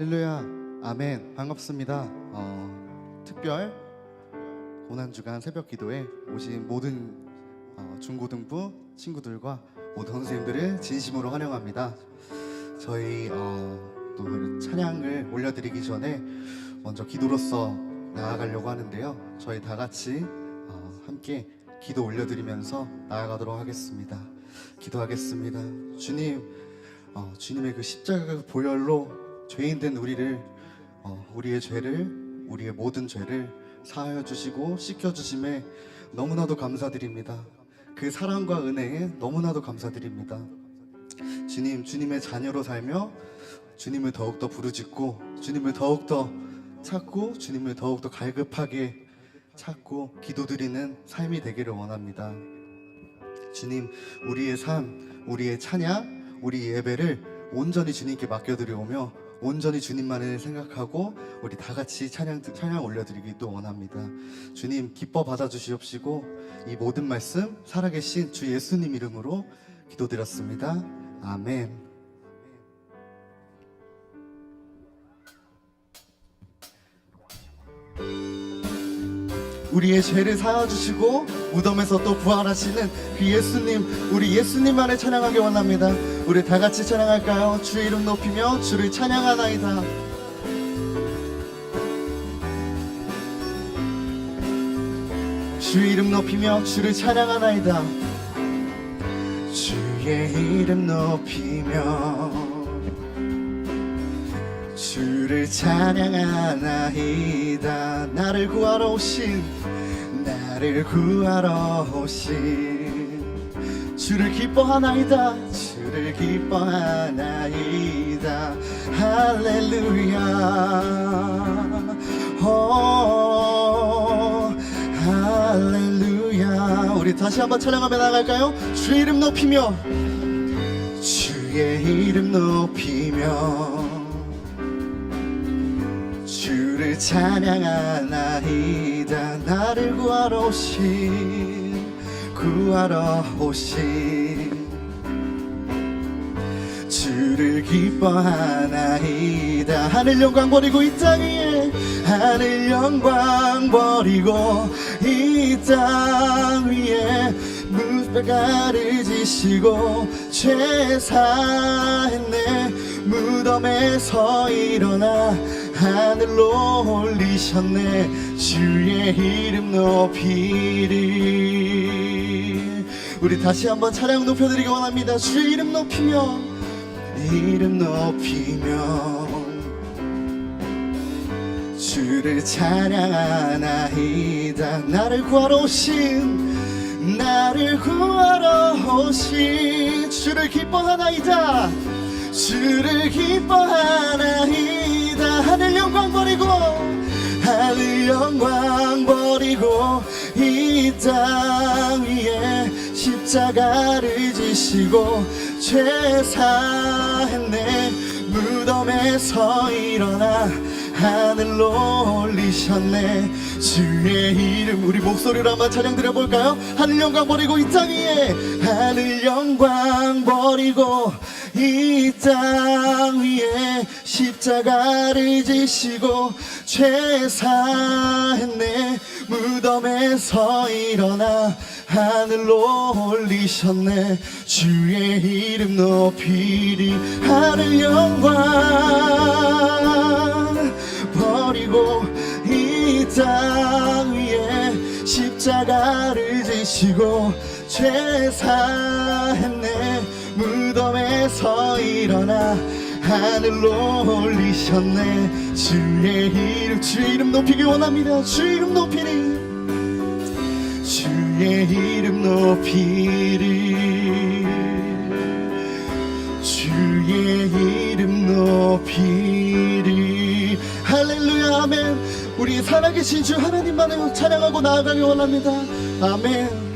할렐루야. 아멘. 반갑습니다. 어, 특별 고난주간 새벽 기도에 오신 모든 어, 중고등부 친구들과 모든 선생님들을 진심으로 환영합니다. 저희 어, 또 찬양을 올려드리기 전에 먼저 기도로서 나아가려고 하는데요. 저희 다 같이 어, 함께 기도 올려드리면서 나아가도록 하겠습니다. 기도하겠습니다. 주님 어, 주님의 그 십자가 보혈로 죄인된 우리를 어, 우리의 죄를 우리의 모든 죄를 사하여 주시고 씻겨 주심에 너무나도 감사드립니다. 그 사랑과 은혜에 너무나도 감사드립니다. 주님, 주님의 자녀로 살며 주님을 더욱더 부르짖고 주님을 더욱더 찾고 주님을 더욱더 갈급하게 찾고 기도드리는 삶이 되기를 원합니다. 주님, 우리의 삶, 우리의 찬양, 우리 예배를 온전히 주님께 맡겨드려오며 온전히 주님만을 생각하고 우리 다 같이 찬양 찬양 올려드리기도 원합니다. 주님 기뻐 받아주시옵시고 이 모든 말씀 살아계신 주 예수님 이름으로 기도드렸습니다. 아멘. 우리의 죄를 사하주시고 무덤에서 또 부활하시는 그 예수님 우리 예수님만을 찬양하기 원합니다. 우리 다 같이 찬양할까요? 주 이름 높이며 주를 찬양하나이다. 주 이름 높이며 주를 찬양하나이다. 주의 이름 높이며 주를 찬양하나이다. 나를 구하러 오신 나를 구하러 오신. 주를 기뻐하나이다. 주를 기뻐하나이다. 할렐루야. 오 할렐루야. 우리 다시 한번 찬양하며 나갈까요? 주 이름 높이며 주의 이름 높이며 주를 찬양하나이다. 나를 구하러 오신 구하러 오신. 주를 기뻐하나이다. 하늘 영광 버리고 이 땅 위에 하늘 영광 버리고 이 땅 위에 무뼈가를 지시고 죄 사했네. 무덤에서 일어나 하늘로 올리셨네. 주의 이름 높이리. 우리 다시 한번 찬양 높여드리기 원합니다. 주 이름 높이며 이름 높이며. 주를 찬양하나이다. 나를 구하러 오신 나를 구하러 오신 주를 기뻐하나이다. 주를 기뻐하나이다 하늘 영광 버리고 하늘 영광 버리고 이 땅 위에 십자가를 지시고 죄 사했네 무덤에서 일어나 하늘로 올리셨네 주의 이름 우리 목소리로 한번 찬양 드려볼까요? 하늘 영광 버리고 이 땅 위에 하늘 영광 버리고 이 땅 위에 십자가를 지시고 죄 사했네. 무덤에서 일어나 하늘로 올리셨네. 주의 이름 높이리 하늘 영광 버리고 이 땅 위에 십자가를 지시고 죄 사했네. 무덤에서 일어나 하늘로 올리셨네. 주의 이름 주의 이름 높이기 원합니다. 주의 이름 높이니. 주의 이름 높이리. 주의 이름 높이리. 할렐루야 아멘. 우리 살아계신 주 하나님만을 찬양하고 나아가기 원합니다. 아멘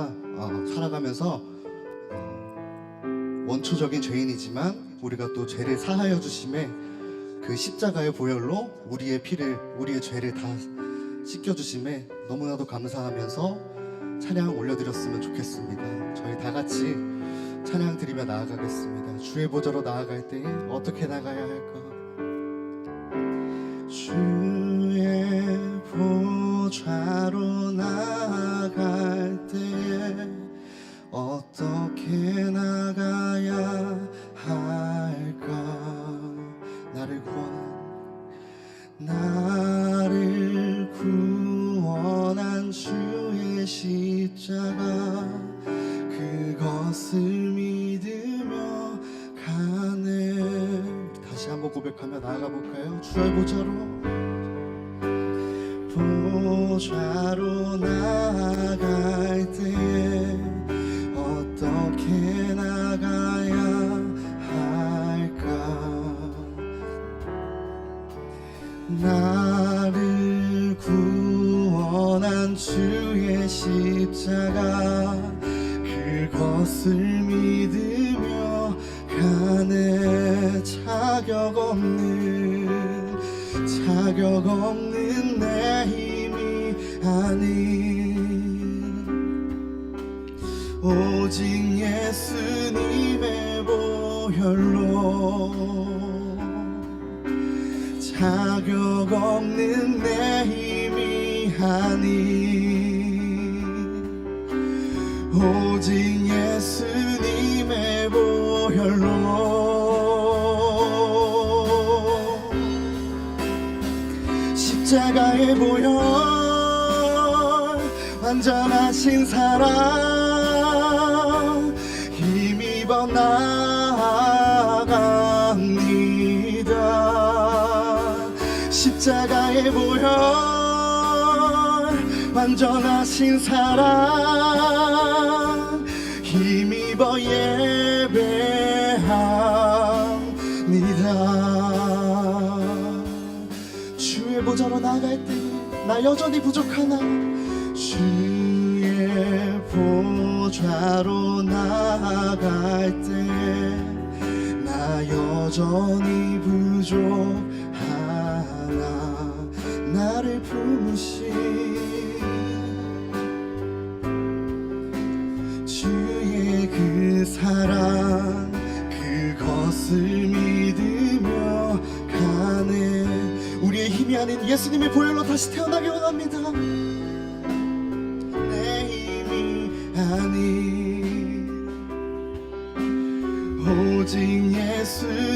어, 살아가면서 어, 원초적인 죄인이지만 우리가 또 죄를 사하여 주심에 그 십자가의 보혈로 우리의 피를 우리의 죄를 다 씻겨 주심에 너무나도 감사하면서 찬양 올려드렸으면 좋겠습니다. 저희 다 같이 찬양 드리며 나아가겠습니다. 주의 보좌로 나아갈 때 어떻게 나가야 할까? 나를 구원한 주의 십자가 그것을 믿으며 가네 자격 없는 자격 없는 내 힘이 아닌. 오직 예수님의 보혈로 자격 없는 내 힘이 아닌 오직 예수님의 보혈로 십자가의 보혈 완전하신 사랑 십자가의 보혈 완전하신 사랑. 힘입어 예배합니다. 주의 보좌로 나갈 때나 여전히 부족하나? 주의 보좌로 나갈 때 나 여전히 부족하나 나를 품으신 주의 그 사랑 그것을 믿으며 가네. 우리의 힘이 아닌 예수님의 보혈로 다시 태어나기 원합니다. 내 힘이 아닌 오직 예수님의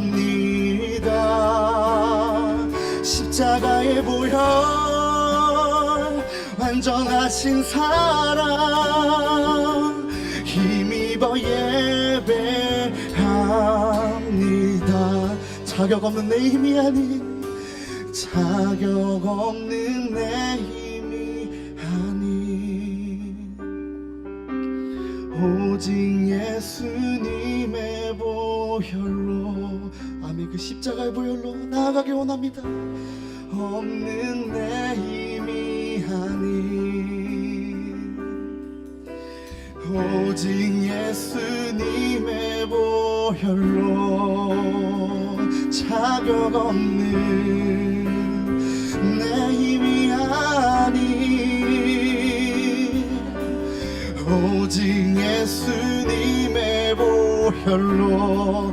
갑니다. 십자가의 보혈 완전하신 사랑 힘입어 예배합니다. 자격 없는 내 힘이 아닌 자격 없는 내 힘이 아닌 오직 예수님의 보혈로 아멘 그 십자가의 보혈로 나아가기 원합니다. 없는 내 힘이 아닌 오직 예수님의 보혈로 자격 없는 내 힘이 아닌 오직 예수님의 보혈로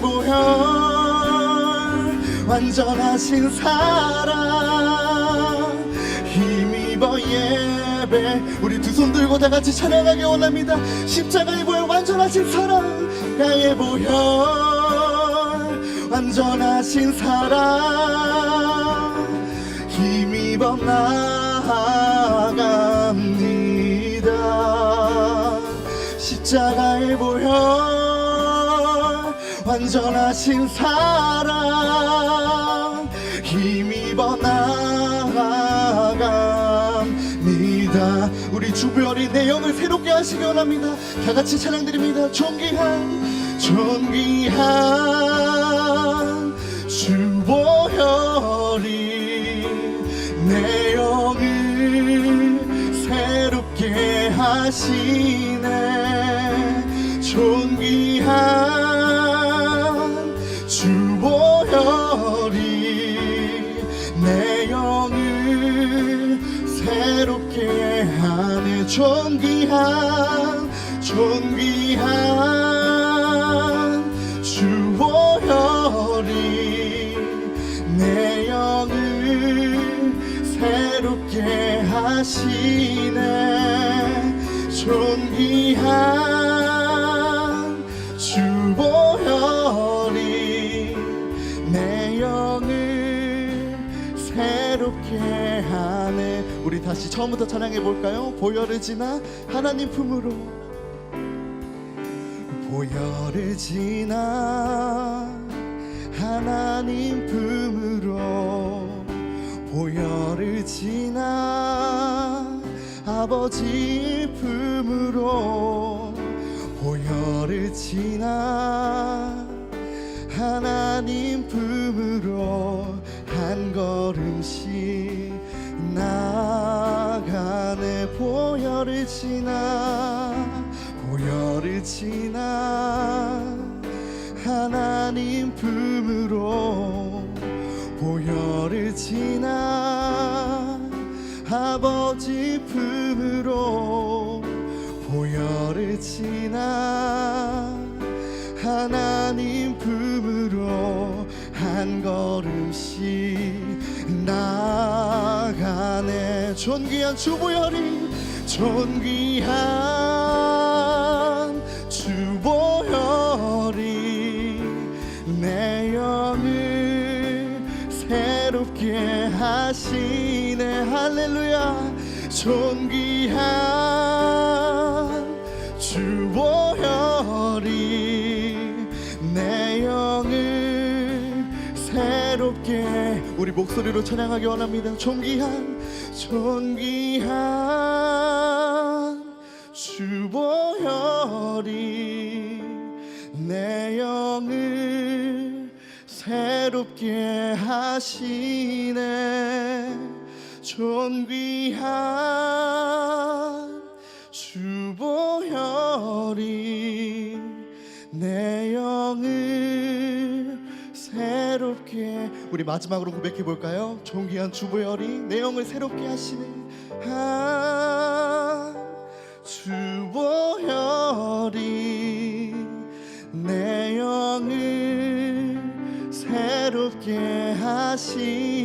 보혈 완전하신 사랑 힘입어 예배. 우리 두 손 들고 다 같이 찬양하기 원합니다. 십자가의 보혈 완전하신 사랑 나의 보혈 완전하신 사랑 힘입어 나아갑니다. 십자가의 보혈 완전하신 사랑 힘입어 나아갑니다. 우리 주별이 내 영을 새롭게 하시기 원합니다. 다 같이 찬양드립니다. 존귀한 존귀한 주보혈이 내 영을 새롭게 하시네. 존귀한 내 영을 새롭게 하네. 존귀한 존귀한 주보혈이 내 영을 새롭게 하시네. 존귀한 새롭게 하네 우리 다시 처음부터 찬양해 볼까요? 보혈을 지나 하나님 품으로. 보혈을 지나 하나님 품으로. 보혈을 지나 아버지 품으로. 보혈을 지나 하나님 품으로 한 걸음 지나 보혈을 지나 하나님 품으로 보혈을 지나 아버지 품으로 보혈을 지나 하나님 품으로 한 걸음씩 나가네. 존귀한 주보혈이 존귀한 주보혈이 내 영을 새롭게 하시네. 할렐루야. 존귀한 주보혈이 내 영을 새롭게 우리 목소리로 찬양하기 원합니다. 존귀한 존귀한 주보혈이 내 영을 새롭게 하시네. 존귀한 주보혈이 내 영을 우리 마지막으로 고백해 볼까요? 존귀한 주보혈이 내 영을 새롭게 하시네 아 주보혈이 내 영을 새롭게 하시네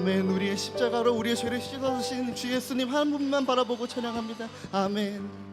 아멘. 우리의 십자가로 우리의 죄를 씻어주신 주 예수님 한 분만 바라보고 찬양합니다. 아멘.